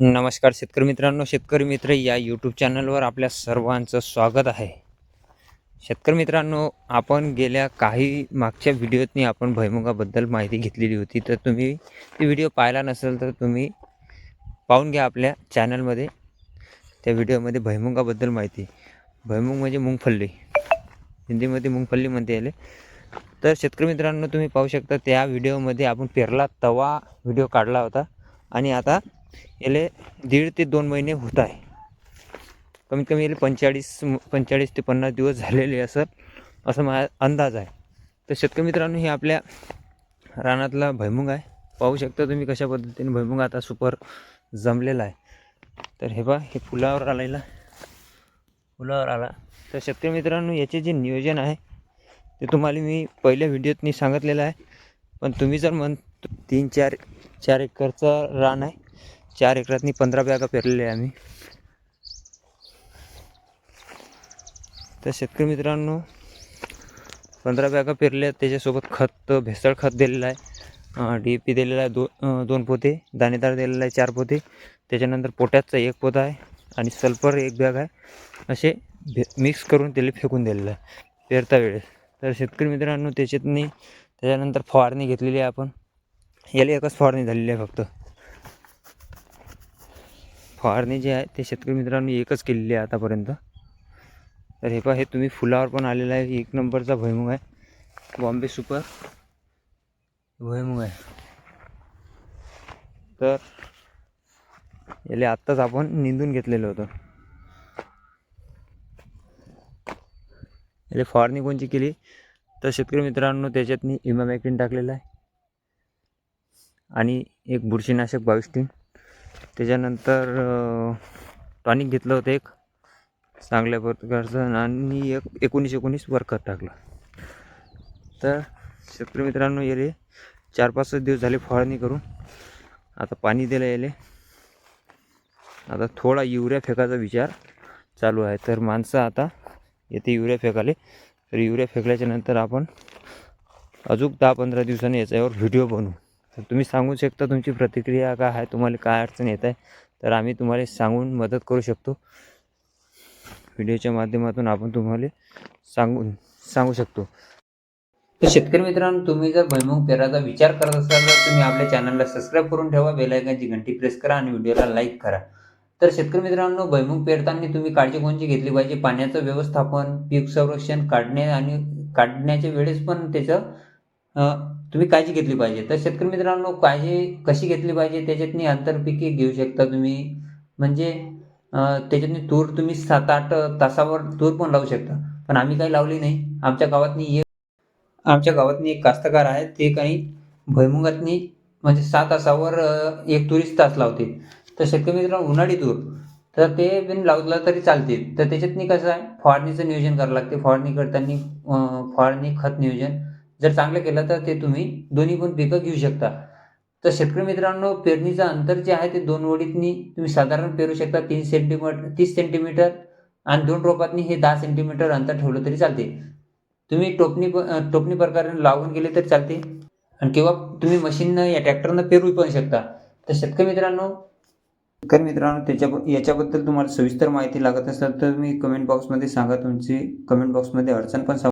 नमस्कार शेतकरी मित्रांनो शेतकरी मित्र या यूट्यूब चॅनलवर आपल्या सर्वांचं स्वागत आहे. शेतकरी मित्रांनो आपण गेल्या काही मागच्या व्हिडिओतनी आपण भैमुगाबद्दल माहिती घेतलेली होती. तर तुम्ही ती व्हिडिओ पाहिला नसेल तर तुम्ही पाहून घ्या आपल्या चॅनलमध्ये त्या व्हिडिओमध्ये भैमुगाबद्दल माहिती. भैमुग म्हणजे मुंगफल्ली. हिंदीमध्ये मुंगफल्ली म्हणते याले तर शेतकरी मित्रांनो तुम्ही पाहू शकता त्या व्हिडिओमध्ये आपण पेरला तवा व्हिडिओ काढला होता. आणि आता याले दीड ते दोन महिने होत आहे. कमीत कमी याला पंचेचाळीस पंचेचाळीस ते पन्नास दिवस झालेले असं असं माझा अंदाज आहे. तर शेतकरी मित्रांनो हे आपल्या रानातला भैमुग आहे. पाहू शकता तुम्ही कशा पद्धतीने भैमुंग आता सुपर जमलेला आहे. तर हे बा हे फुलावर आलेला. फुलावर आला. तर शेतकरी मित्रांनो याचे जे नियोजन आहे ते तुम्हाला मी पहिल्या व्हिडिओतनी सांगितलेलं आहे. पण तुम्ही जर म्हण तीन चार चार एकरचं रान आहे चार एकरातनी पंधरा बॅगा पेरलेल्या आहे आम्ही. तर शेतकरी मित्रांनो पंधरा बॅगा पेरल्या त्याच्यासोबत खत भेसळ खत दिलेलं आहे. डी पी दिलेला आहे दो दोन पोते दाणेदार दिलेला आहे चार पोते. त्याच्यानंतर पोट्याचा एक पोता आहे आणि सल्फर एक बॅग आहे. असे भे मिक्स करून त्याला फेकून दिलेलं आहे पेरता वेळेस. तर शेतकरी मित्रांनो त्याच्यातनी त्याच्यानंतर फवारणी घेतलेली आहे आपण. याला एकच फवारणी झालेली आहे फक्त. फवारणी जी आहे ते शेतकरी मित्रांनी एकच केलेली आहे आतापर्यंत. तर हे पहा हे तुम्ही फुलावर पण आलेलं आहे. एक नंबरचा भुईमुग आहे. बॉम्बे सुपर भुईमुग आहे. तर याला आत्ताच आपण निंदून घेतलेलं होतं. याला फवारणी कोणची केली? तर शेतकरी मित्रांनो त्याच्यातनी इमामॅक्टिन टाकलेलं आहे. आणि एक बुरशीनाशक बावीस टीन त्याच्यानंतर टॉनिक घेतलं होतं एक. चांगल्या प्रकारचं आणि एक एकोणीस एकोणीस वर्कर टाकलं. तर शेतकरी मित्रांनो येले चार पाच दिवस झाले फवारणी करून. आता पाणी दिलं येले. आता थोडा युरिया फेकायचा विचार चालू आहे. तर माणसं आता येते युरिया फेकाले तर युरिया फेकल्याच्या नंतर आपण अजून दहा पंधरा दिवसांनी याच्यावर व्हिडिओ बनवू. तर तुम्ही सांगू शकता तुमची प्रतिक्रिया काय आहे तुम्हाला काय अडचण येत आहे तर आम्ही तुम्हाला सांगून मदत करू शकतो. व्हिडिओच्या माध्यमातून आपण तुम्हाला सांगून सांगू शकतो. तर शेतकरी मित्रांनो तुम्ही जर भैमुग पेराचा विचार करत असाल तर तुम्ही आपल्या चॅनलला सबस्क्राईब करून ठेवा बेलायकनची घंटी प्रेस करा आणि व्हिडिओला लाईक करा. तर शेतकरी मित्रांनो भैमुग पेरताना तुम्ही काळजी कोणची घेतली पाहिजे? पाण्याचं व्यवस्थापन पीक संरक्षण काढणे आणि काढण्याच्या वेळेस पण त्याचं तुम्ही काळजी घेतली पाहिजे. तर शेतकरी मित्रांनो काळजी कशी घेतली पाहिजे त्याच्यातनी आंतरपिके घेऊ शकता तुम्ही. म्हणजे त्याच्यातनी तूर तुम्ही सात आठ तासावर तूर पण लावू शकता. पण आम्ही काही लावली नाही. आमच्या गावातनी एक आमच्या गावातनी एक कास्तकार आहे ते काही भैमुगातनी म्हणजे सात तासावर एक तुरीस तास लावते तर शेतकरी मित्रांनो उन्हाळी तूर तर ते बिन लावलं तरी चालते तर त्याच्यातनी कसं आहे फवारणीचं नियोजन करावं लागते. फवारणी करताना फवारणी खत नियोजन जर चांगलं केलं तर ते तुम्ही दोन्ही पण पिकं घेऊ शकता. तर शेतकरी मित्रांनो पेरणीचं अंतर जे आहे ते दोन ओळीतनी तुम्ही साधारण पेरू शकता तीन सेंटीमीटर तीस सेंटीमीटर आणि दोन रोपातनी हे दहा सेंटीमीटर अंतर ठेवलं तरी चालते. तुम्ही टोपणी टोपणी प्रकारे लावून गेले तरी चालते. आणि किंवा तुम्ही मशीननं या ट्रॅक्टरनं पेरू पण शकता. तर शेतकरी मित्रांनो शेतकरी मित्रांनो त्याच्या याच्याबद्दल तुम्हाला सविस्तर माहिती लागत असेल तर तुम्ही कमेंट बॉक्समध्ये सांगा. तुमची कमेंट बॉक्समध्ये अडचण पण सांगा